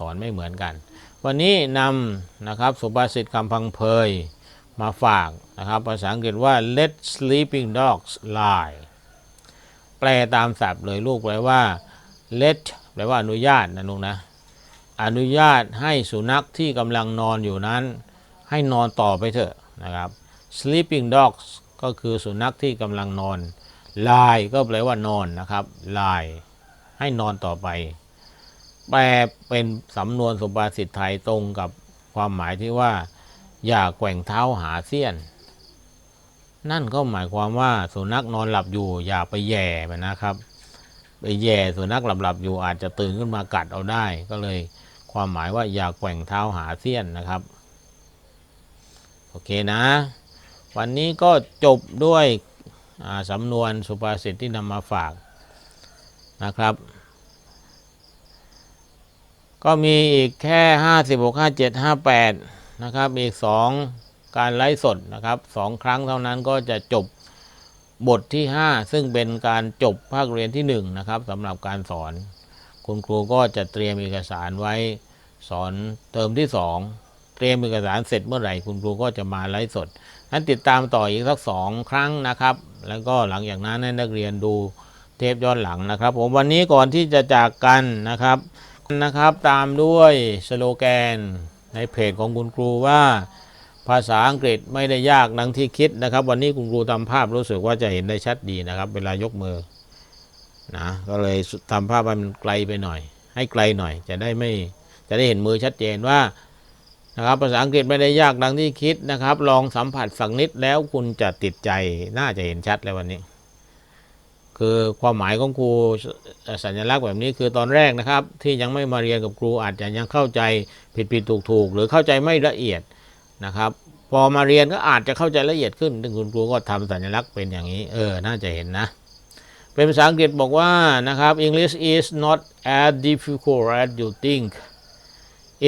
สอนไม่เหมือนกัน วันนี้นำนะครับสุภาษิตคำพังเพยมาฝากนะครับภาษาอังกฤษว่า let sleeping dogs lie แปลตามศัพท์เลยลูกแปลว่า let แปลว่าอนุญาตนะลูกนะ อนุญาตให้สุนัขที่กำลังนอนอยู่นั้น ให้นอนต่อไปเถอะนะครับ sleeping dogs ก็คือสุนัขที่กำลังนอน lie ก็แปลว่านอนนะครับ lie ให้นอนต่อไป แปลเป็นสำนวนสุภาษิตไทยตรงกับความหมายที่ว่า อย่าแกว่งเท้าหาเสี้ยน นั่นก็หมายความว่าสุนัขนอนหลับอยู่ อย่าไปแย่มันนะครับ ไปแย่สุนัขหลับๆอยู่อาจจะตื่นขึ้นมากัดเอาได้ ก็เลยความหมายว่าอย่าแกว่งเท้าหาเสี้ยนนะครับ โอเคนะ วันนี้ก็จบด้วยสำนวนสุภาษิตที่นำมาฝากนะครับ ก็มีอีกแค่ 56 57 58 นะครับ อีก 2 การไลฟ์สดนะครับ 2 ครั้งเท่านั้นก็จะจบบทที่ 5 ซึ่งเป็นการจบภาคเรียนที่ 1 นะครับสำหรับการสอน คุณครูก็จะเตรียมเอกสารไว้สอนเทอมที่ 2 เตรียมเอกสารเสร็จเมื่อไหร่คุณครูก็จะมาไลฟ์สดนั้นติดตามต่ออีกสัก2ครั้งนะครับ แล้วก็หลังจากนั้นให้นักเรียนดูเทปย้อนหลังนะครับ ผมวันนี้ก่อนที่จะจากกันนะครับ นะครับตามด้วยสโลแกนในเพจของคุณครูว่า ภาษาอังกฤษไม่ได้ยากดังที่คิดนะครับ วันนี้คุณครูทำภาพรู้สึกว่าจะเห็นได้ชัดดีนะครับ เวลายกมือนะก็เลยทำภาพให้มันไกลไปหน่อย ให้ไกลหน่อยจะได้ไม่จะได้เห็นมือชัดเจนว่านะครับภาษาอังกฤษไม่ได้ยากดังที่คิดนะครับ ลองสัมผัสสักนิดแล้วคุณจะติดใจน่าจะเห็นชัดเลยวันนี้ คือความหมายของครูสัญลักษณ์แบบนี้คือตอนแรกนะครับ ที่ยังไม่มาเรียนกับครูอาจจะยังเข้าใจผิดผิดถูกถูกหรือเข้าใจไม่ละเอียดนะครับ พอมาเรียนก็อาจจะเข้าใจละเอียดขึ้นซึ่งคุณครูก็ทำสัญลักษณ์เป็นอย่างนี้ เออ น่าจะเห็นนะ เป็นภาษาอังกฤษบอกว่านะครับ English is not as difficult as you think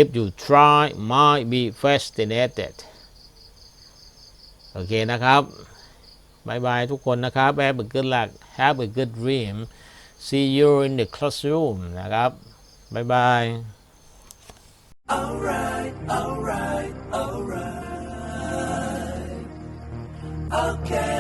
if you try might be fascinated โอเคนะครับ บายบายทุกคนนะครับ Have a good luck Have a good dream See you in the classroom นะครับบายบาย Alright, alright, alright. Okay.